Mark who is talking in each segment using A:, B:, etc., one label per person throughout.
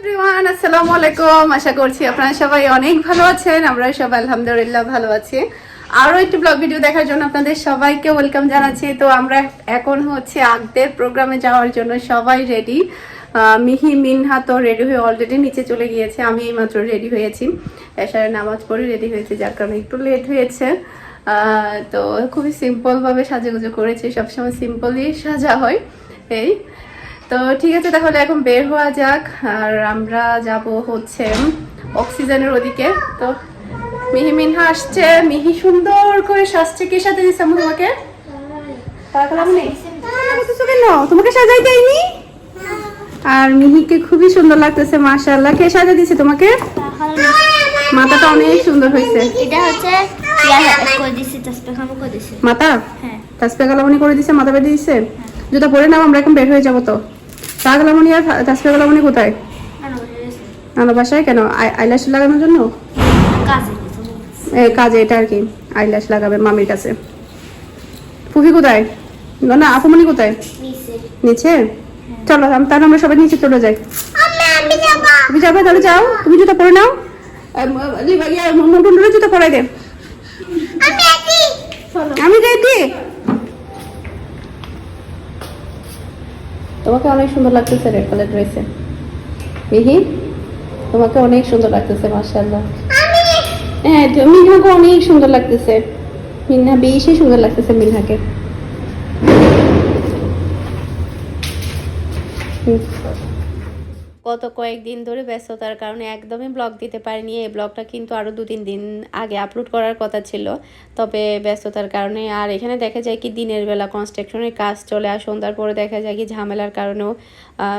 A: Everyone আসসালামু আলাইকুম। আশা করছি আপনারা সবাই অনেক ভালো আছেন। আমরা সবাই আলহামদুলিল্লাহ ভালো আছি। আরও একটি ব্লগ ভিডিও দেখার জন্য আপনাদের সবাইকে ওয়েলকাম জানাচ্ছি। তো আমরা এখন হচ্ছে আগদের প্রোগ্রামে যাওয়ার জন্য সবাই রেডি মিহি, মিনহা তো রেডি হয়ে অলরেডি নিচে চলে গিয়েছে। আমি এইমাত্র রেডি হয়েছি। এসারে নামাজ পড়ে রেডি হয়েছি, যার কারণে একটু লেট হয়েছে। তো খুবই সিম্পলভাবে সাজুগুজু করেছি। সবসময় সিম্পলই সাজা হয়। এই তো ঠিক আছে তাহলে এখন বের হওয়া যাক। আর আমরা যাব হচ্ছে অক্সিজেনের ওদিকে। তো মিহি মিনহা আসছে। মিহি সুন্দর করে সাজছে। কে সাথে দিচ্ছে আম্মু তোমাকে? কেন তোমাকে সাজাই দেয়নি আর মিহিকে খুবই সুন্দর লাগতেছে মাশাআল্লাহ। কে সাজা দিছে তোমাকে? মাথাটা অনেক সুন্দর হয়েছে।
B: এটা হচ্ছে
A: মাথা
B: হ্যাঁ।
A: তাসপে করে দিছে মাথা বেঁধে দিছে? জুতা পরে নাও আমরা এখন বের হয়ে যাব তো। গালামনি আর তাসপে গালামনি কোথায় নানা বাসায় কেন আইল্যাশ লাগানোর জন্য
B: কাজে
A: এটা আর কি আইল্যাশ লাগাবে মামির কাছে ফুফি কোথায় না না আপুমনি কোথায়
B: নিচে
A: চলো তাহলে আমরা সবাই নিচে চলে যাই তুমি যাবে তাহলে যাও তুমি জুতা পরে নাও মন্টুন্ডুরে জুতা পরাই দে
B: আমি
A: রেডি তোমাকে অনেক সুন্দর লাগতেছে রেড কালার ড্রেসে মিহি তোমাকে অনেক সুন্দর লাগতেছে
B: মার্শাল্লাহ
A: হ্যাঁ মিনহাকে অনেক সুন্দর লাগতেছে। মিনহা বেশি সুন্দর লাগতেছে মিনহাকে। গত কয়েকদিন ধরে ব্যস্ততার কারণে একদমই ব্লগ দিতে পারিনি। এই ব্লগটা কিন্তু আরও দু তিন দিন আগে আপলোড করার কথা ছিল। তবে ব্যস্ততার কারণে আর এখানে দেখা যায় কি দিনের বেলা কনস্ট্রাকশনের কাজ চলে আর সন্ধ্যার পরে দেখা যায় কি ঝামেলার কারণেও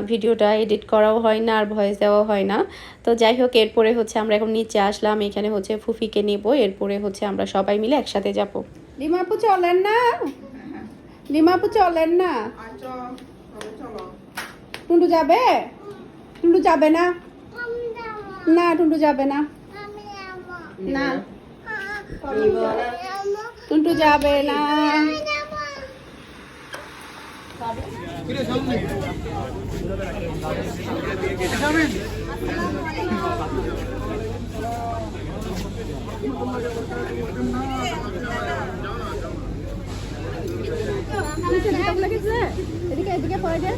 A: ভিডিওটা এডিট করাও হয় না আর ভয়েস দেওয়া হয় না। তো যাই হোক এরপরে হচ্ছে আমরা এখন নিচে আসলাম। এখানে হচ্ছে ফুফিকে নিব। এরপরে হচ্ছে আমরা সবাই মিলে একসাথে যাব। লিমাপু চলেন না। লিমাপু চলেন না। টুন্টু যাবে? টুন্টু যাবে না না টুন্টু যাবে না না টুন্টু যাবে না এদিকে এদিকে পড়ে যায়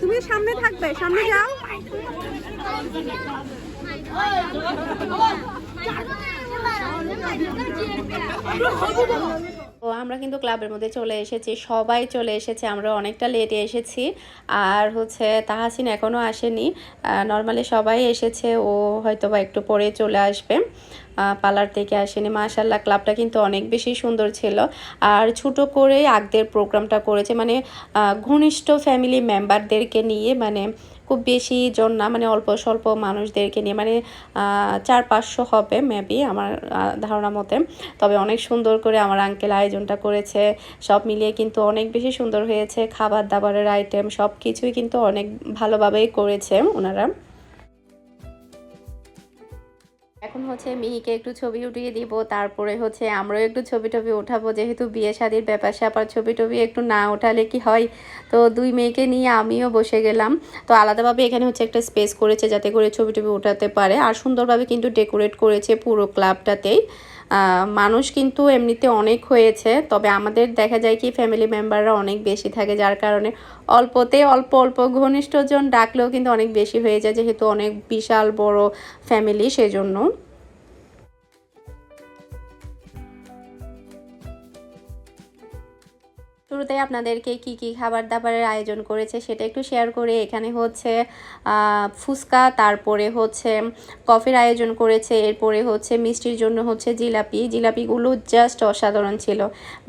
A: তুমি সামনে থাকবে, সামনে যাও। তো আমরা কিন্তু ক্লাবের মধ্যে চলে এসেছি, সবাই চলে এসেছে, আমরা অনেকটা লেটে এসেছি। আর হচ্ছে তাহাসিন এখনও আসেনি। নর্মালি সবাই এসেছে, ও হয়তো বা একটু পরে চলে আসবে। পার্লার থেকে আসেনি। মাশাল্লাহ ক্লাবটা কিন্তু অনেক বেশি সুন্দর ছিল। আর ছোট করে আগদের প্রোগ্রামটা করেছে। মানে ঘনিষ্ঠ ফ্যামিলি মেম্বারদেরকে নিয়ে মানে খুব বেশি জন না মানে অল্প স্বল্প মানুষদেরকে নিয়ে মানে চার পাঁচশো হবে মেবি আমার ধারণা মতে। তবে অনেক সুন্দর করে আমার আঙ্কেল আয়োজনটা করেছে। সব মিলিয়ে কিন্তু অনেক বেশি সুন্দর হয়েছে। খাবার দাবারের আইটেম সব কিছুই কিন্তু অনেক ভালোভাবেই করেছে ওনারা। এখন হচ্ছে মিহিকে একটু ছবি উঠিয়ে দিব, তারপরে হচ্ছে আমরাও একটু ছবি টবি উঠাবো। যেহেতু বিয়ে শাদির ব্যাপার স্যাপার ছবি টবি একটু না ওঠালে কি হয়? তো দুই মেয়েকে নিয়ে আমিও বসে গেলাম। তো আলাদাভাবে এখানে হচ্ছে একটা স্পেস করেছে যাতে করে ছবি টবি উঠাতে পারে। আর সুন্দরভাবে কিন্তু ডেকোরেট করেছে পুরো ক্লাবটাতেই মানুষ কিন্তু এমনিতে অনেক হয়েছে, তবে আমাদের দেখা যায় কি ফ্যামিলি মেম্বাররা অনেক বেশি থাকে, যার কারণে অল্পতে অল্প অল্প ঘনিষ্ঠজন ডাকলেও কিন্তু অনেক বেশি হয়ে যায়, যেহেতু অনেক বিশাল বড় ফ্যামিলি সেজন্য। শুরুতে আপনাদেরকে কি কি খাবার দাবারের আয়োজন করেছে সেটা একটু শেয়ার করে, এখানে হচ্ছে ফুচকা, তারপরে হচ্ছে কফির আয়োজন করেছে, এরপরে হচ্ছে মিষ্টির জন্য হচ্ছে জিলাপি। জিলাপিগুলো জাস্ট অসাধারণ ছিল।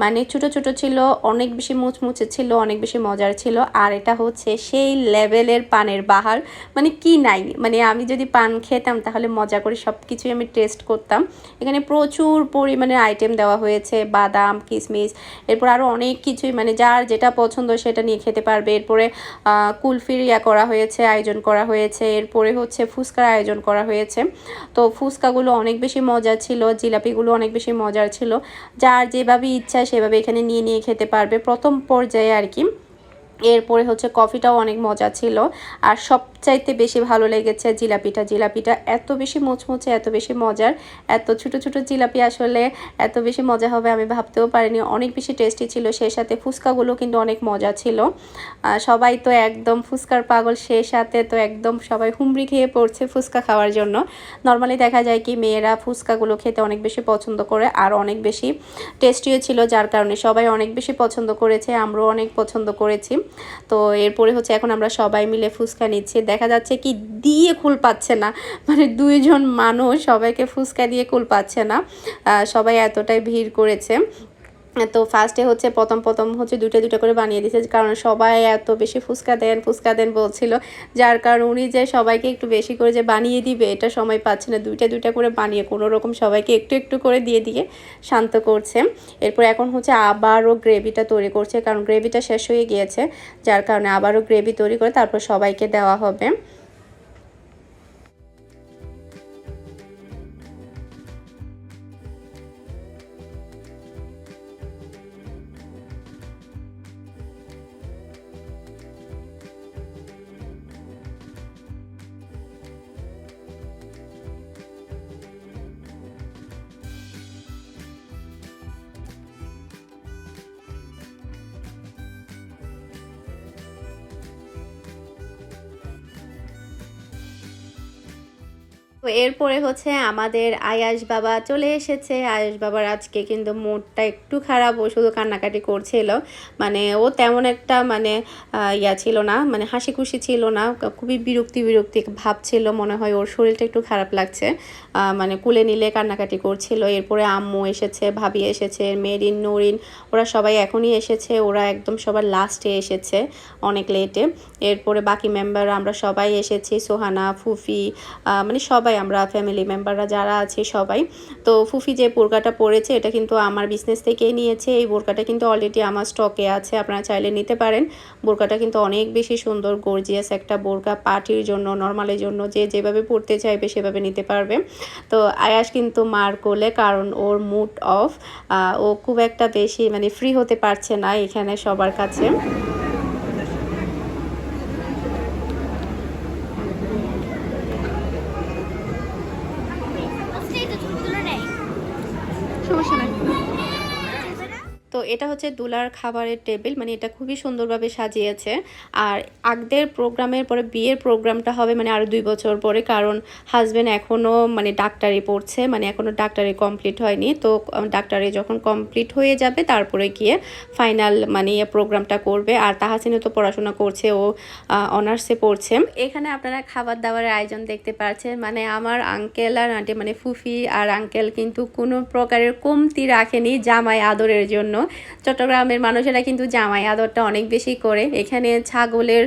A: মানে ছোট ছোট ছিল, অনেক বেশি মুচমুচে ছিল, অনেক বেশি মজার ছিল। আর এটা হচ্ছে সেই লেভেলের পানের বাহার। মানে কি নাই? মানে আমি যদি পান খেতাম তাহলে মজা করে সব কিছুই আমি টেস্ট করতাম। এখানে প্রচুর পরিমাণে আইটেম দেওয়া হয়েছে, বাদাম কিশমিশ এরপর আরও অনেক কিছুই মানে যার যেটা পছন্দ সেটা নিয়ে খেতে পারবে। এরপরে কুলফির ইয়া করা হয়েছে, আয়োজন করা হয়েছে। এরপরে হচ্ছে ফুচকার আয়োজন করা হয়েছে। তো ফুচকাগুলো অনেক বেশি মজা ছিল, জিলাপিগুলো অনেক বেশি মজার ছিল। যার যেভাবে ইচ্ছা সেভাবে এখানে নিয়ে নিয়ে খেতে পারবে। প্রথম পর্যায়ে আর কি। এরপরে হচ্ছে কফিটাও অনেক মজা ছিল। আর সবচাইতে বেশি ভালো লেগেছে জিলাপিটা। জিলাপিটা এত বেশি মুচমুচে, এত বেশি মজার, এত ছোট ছোট জিলাপি আসলে এত বেশি মজা হবে আমি ভাবতেও পারিনি। অনেক বেশি টেস্টি ছিল, সেই সাথে ফুচকাগুলো কিন্তু অনেক মজা ছিল। সবাই তো একদম ফুচকার পাগল, সেই সাথে তো একদম সবাই হুমড়ি খেয়ে পড়ছে ফুচকা খাওয়ার জন্য। নর্মালি দেখা যায় কি, মেয়েরা ফুচকাগুলো খেতে অনেক বেশি পছন্দ করে আর অনেক বেশি টেস্টিও ছিল, যার কারণে সবাই অনেক বেশি পছন্দ করেছে, আমরাও অনেক পছন্দ করেছি। তো এরপরে হচ্ছে এখন আমরা সবাই মিলে ফুচকা নিচ্ছি। দেখা যাচ্ছে কি দিয়ে কুল পাচ্ছে না। মানে দুইজন মানুষ সবাইকে ফুচকা দিয়ে কুল পাচ্ছে না। সবাই এতটাই ভিড় করেছে। তো ফার্স্টে হচ্ছে প্রথম প্রথম হচ্ছে দুটো দুটো করে বানিয়ে দিয়েছে, কারণ সবাই এত বেশি ফুচকা দেন ফুচকা দেন বলছিল। যার কারণ উনি যে সবাইকে একটু বেশি করে যে বানিয়ে দিবে, এটা সময় পাচ্ছে না। দুইটা দুইটা করে বানিয়ে কোনো রকম সবাইকে একটু একটু করে দিয়ে দিয়ে শান্ত করছে। এরপর এখন হচ্ছে আবারও গ্রেভিটা তৈরি করছে, কারণ গ্রেভিটা শেষ হয়ে গিয়েছে। যার কারণে আবারও গ্রেভি তৈরি করে তারপর সবাইকে দেওয়া হবে। তো এরপরে হচ্ছে আমাদের আয়াস বাবা চলে এসেছে। আয়াস বাবার আজকে কিন্তু মুডটা একটু খারাপ, ও শুধু কান্নাকাটি করছিল। মানে ও তেমন একটা মানে ইয়া ছিল না মানে হাসি খুশি ছিল না খুবই বিরক্তি বিরক্তি ভাব ছিল, মনে হয় ওর শরীরটা একটু খারাপ লাগছে। মানে কুলে নিলে কান্নাকাটি করছিল। এরপরে আম্মু এসেছে, ভাবি এসেছে, মেরিন, নরিন, ওরা সবাই এখনই এসেছে, ওরা একদম সবার লাস্টে এসেছে অনেক লেটে। এরপরে বাকি মেম্বার আমরা সবাই এসেছি, সোহানা, ফুফি মানে সবাই আমরা ফ্যামিলি মেম্বাররা যারা আছে সবাই। তো ফুফি যে বোরকাটা পরেছে, এটা কিন্তু আমার বিজনেস থেকেই নিয়েছে। এই বোরকাটা কিন্তু অলরেডি আমার স্টকে আছে, আপনারা চাইলে নিতে পারেন। বোরকাটা কিন্তু অনেক বেশি সুন্দর গর্জিয়াস একটা বোরকা পার্টির জন্য নর্মালের জন্য। যে যেভাবে পরতে চাইবে, সেভাবে নিতে পারবে। তো আয়াস কিন্তু মার কোলে, কারণ ওর মুড অফ ও খুব একটা বেশি মানে ফ্রি হতে পারছে না এখানে সবার কাছে সমস্যা নাই তো এটা হচ্ছে দুলার খাবারের টেবিল মানে এটা খুবই সুন্দরভাবে সাজিয়েছে। আর আগদের প্রোগ্রামের পরে বিয়ের প্রোগ্রামটা হবে মানে আরও দুই বছর পরে, কারণ হাজব্যান্ড এখনও মানে ডাক্তারি পড়ছে মানে এখনও ডাক্তারি কমপ্লিট হয়নি। তো ডাক্তারি যখন কমপ্লিট হয়ে যাবে, তারপরে গিয়ে ফাইনাল মানে প্রোগ্রামটা করবে। আর তাহাসিনে তো পড়াশোনা করছে, ও অনার্সে পড়ছে। এখানে আপনারা খাবার দাবারের আয়োজন দেখতে পাচ্ছেন। মানে আমার আঙ্কেল আর আন্টি মানে ফুফি আর আঙ্কেল কিন্তু কোনো প্রকারের কমতি রাখেনি জামাই আদরের জন্য। চট্টগ্রামের মানুষেরা কিন্তু জামাই আদরটা অনেক বেশি করে। এখানে ছাগলের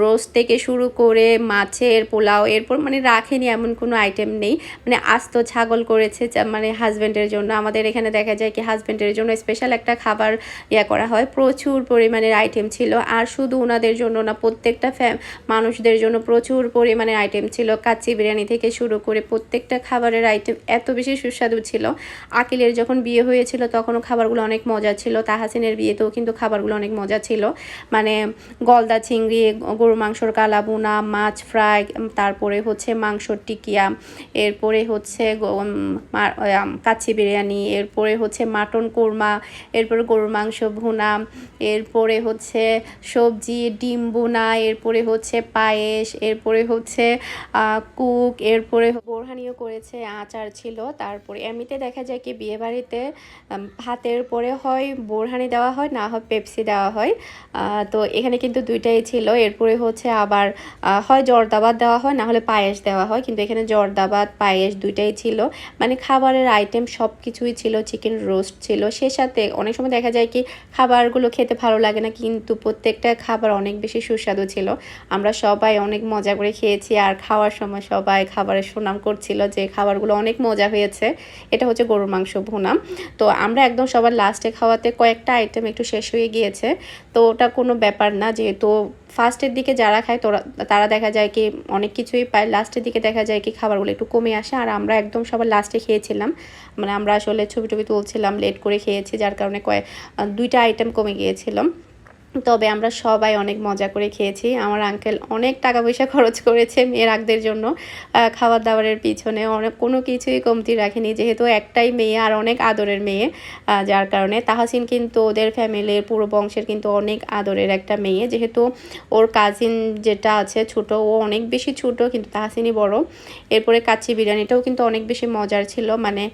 A: রোস্ট থেকে শুরু করে মাছের পোলাও, এরপর মানে রাখেনি এমন কোনো আইটেম নেই। মানে আস্ত ছাগল করেছে মানে হাজব্যান্ডের জন্য। আমাদের এখানে দেখা যায় কি হাজব্যান্ডের জন্য স্পেশাল একটা খাবার ইয়া করা হয়। প্রচুর পরিমাণের আইটেম ছিল। আর শুধু ওনাদের জন্য না, প্রত্যেকটা মানুষদের জন্য প্রচুর পরিমাণের আইটেম ছিল। কাচ্চি বিরিয়ানি থেকে শুরু করে প্রত্যেকটা খাবারের আইটেম এত বেশি সুস্বাদু ছিল। আকিলের যখন বিয়ে হয়েছিল, তখনও খাবারগুলো অনেক মজা ছিল। তাহাসিনের বিয়েতেও কিন্তু খাবারগুলো অনেক মজা ছিল। মানে গলদা চিংড়ি গরু মাংসর কালা বোনা মাছ ফ্রাই তারপরে হচ্ছে মাংসর টিকিয়া, এরপরে হচ্ছে কাচ্চি বিরিয়ানি, এরপরে হচ্ছে মাটন কোরমা, এরপরে গরুর মাংস ভুনা, এরপরে হচ্ছে সবজি, ডিম বোনা এরপরে হচ্ছে পায়েস, এরপরে হচ্ছে কুক, এরপরে বোরহানিও করেছে, আচার ছিল, তারপরে এমনিতে দেখা যায় কি বিয়েবাড়িতে ভাতের পরে হয় বোরহানি দেওয়া হয়, না হয় পেপসি দেওয়া হয়। তো এখানে কিন্তু দুইটাই ছিল। এরপরে হচ্ছে আবার হয় জর্দাবাদ দেওয়া হয়, না হলে পায়েস দেওয়া হয়। কিন্তু এখানে জর্দাবাদ, পায়েস দুইটাই ছিল। মানে খাবারের আইটেম সব কিছুই ছিল চিকেন রোস্ট ছিল। সে সাথে অনেক সময় দেখা যায় কি, খাবারগুলো খেতে ভালো লাগে না, কিন্তু প্রত্যেকটা খাবার অনেক বেশি সুস্বাদু ছিল। আমরা সবাই অনেক মজা করে খেয়েছি আর খাওয়ার সময় সবাই খাবারের সুনাম করছিল যে খাবারগুলো অনেক মজা হয়েছে। এটা হচ্ছে গরুর মাংস ভুনা। তো আমরা একদম সবার লাস্টে খাওয়াতে কয়েকটা আইটেম একটু শেষ হয়ে গিয়েছে। তো ওটা কোনো ব্যাপার না, যেহেতু ফার্স্টের দিকে যারা খায় তোরা, তারা দেখা যায় কি অনেক কিছুই পায়। লাস্টের দিকে দেখা যায় কি খাবারগুলো একটু কমে আসে। আর আমরা একদম সবার লাস্টে খেয়েছিলাম। মানে আমরা আসলে ছবি টবি তুলছিলাম লেট করে খেয়েছি, যার কারণে কয়েক দুইটা আইটেম কমে গিয়েছিলাম। তবে আমরা সবাই অনেক মজা করে খেয়েছি। আমার আঙ্কেল অনেক টাকা পয়সা খরচ করেছে মেয়ের আগদের জন্য। খাবার দাবারের পিছনে অনেক, কোনো কিছুই কমতি রাখেনি। যেহেতু একটাই মেয়ে আর অনেক আদরের মেয়ে যার কারণে তাহাসিন কিন্তু ওদের ফ্যামিলির পুরো বংশের কিন্তু অনেক আদরের একটা মেয়ে। যেহেতু ওর কাজিন যেটা আছে ছোট, ও অনেক বেশি ছোট, কিন্তু তাহাসিনই বড়। এরপরে কাচ্চি বিরিয়ানিটাও কিন্তু অনেক বেশি মজার ছিল। মানে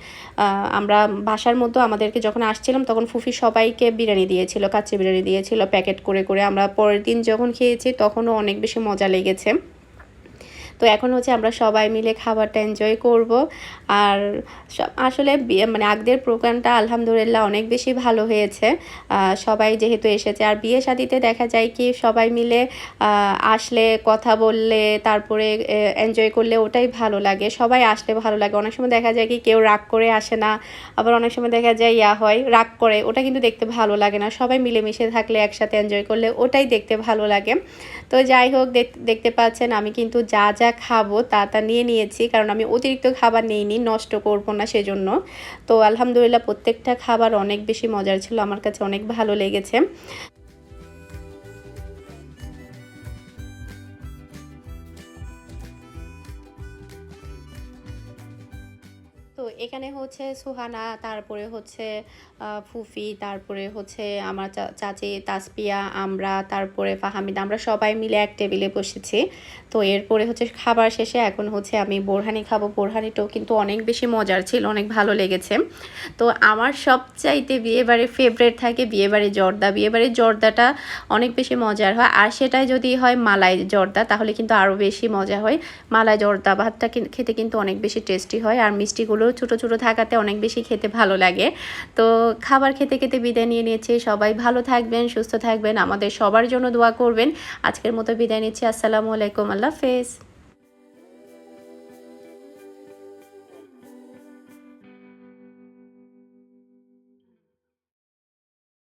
A: আমরা বাসার মধ্যে আমাদেরকে যখন আসছিলাম, তখন ফুফি সবাইকে বিরিয়ানি দিয়েছিল, কাচ্চি বিরিয়ানি দিয়েছিল, প্যাকেট করে করে আমরা পরের দিন যখন খেয়েছি তখনও অনেক বেশি মজা লেগেছে। তো এখন হচ্ছে আমরা সবাই মিলে খাবারটা এনজয় করব। আর আসলে মানে আগদের প্রোগ্রামটা আলহামদুলিল্লাহ অনেক বেশি ভালো হয়েছে। সবাই যেহেতু এসেছে, আর বিয়ে শাদিতে দেখা যায় কি সবাই মিলে আসলে কথা বললে, তারপরে এনজয় করলে ওটাই ভালো লাগে। সবাই আসলে ভালো লাগে। অনেক সময় দেখা যায় কি কেউ রাগ করে আসে না, আবার অনেক সময় দেখা যায় ইয়া হয়, রাগ করে, ওটা কিন্তু দেখতে ভালো লাগে না। সবাই মিলেমিশে থাকলে একসাথে এনজয় করলে ওটাই দেখতে ভালো লাগে। তো যাই হোক, দেখ- দেখতে পাচ্ছেন, আমি কিন্তু যা যা খাব তা তা নিয়ে নিয়েছি, কারণ আমি অতিরিক্ত খাবার নিইনি, নষ্ট করব না সেজন্য। তো আলহামদুলিল্লাহ প্রত্যেকটা খাবার অনেক বেশি মজার ছিল, আমার কাছে অনেক ভালো লেগেছে। তো এখানে হচ্ছে সুহানা, তারপরে হচ্ছে ফুফি, তারপরে হচ্ছে আমার চাচি তাসপিয়া, আমরা, তারপরে ফাহামিদ, আমরা সবাই মিলে এক টেবিলে বসেছি। তো এরপরে হচ্ছে খাবার শেষে এখন হচ্ছে আমি বোরহানি খাব। বোরহানিটাও কিন্তু অনেক বেশি মজার ছিল, অনেক ভালো লেগেছে। তো আমার সবচাইতে বিয়েবাড়ির ফেভারেট থাকে বিয়েবাড়ির জর্দা। বিয়েবাড়ির জর্দাটা অনেক বেশি মজার হয়। আর সেটাই যদি হয় মালাই জর্দা, তাহলে কিন্তু আরও বেশি মজা হয়। মালাই জর্দা ভাতটা খেতে কিন্তু অনেক বেশি টেস্টি হয়। আর মিষ্টিগুলো ছোটো ছোট থাকাতে অনেক বেশি খেতে ভালো লাগে। তো খাবার খেতে খেতে বিদায় নিয়ে নিয়েছে। সবাই ভালো থাকবেন, সুস্থ থাকবেন। আমাদের সবার জন্য দোয়া করবেন। আজকের মতো বিদায় নিচ্ছি। আসসালামু আলাইকুম। আল্লাহ হাফেজ।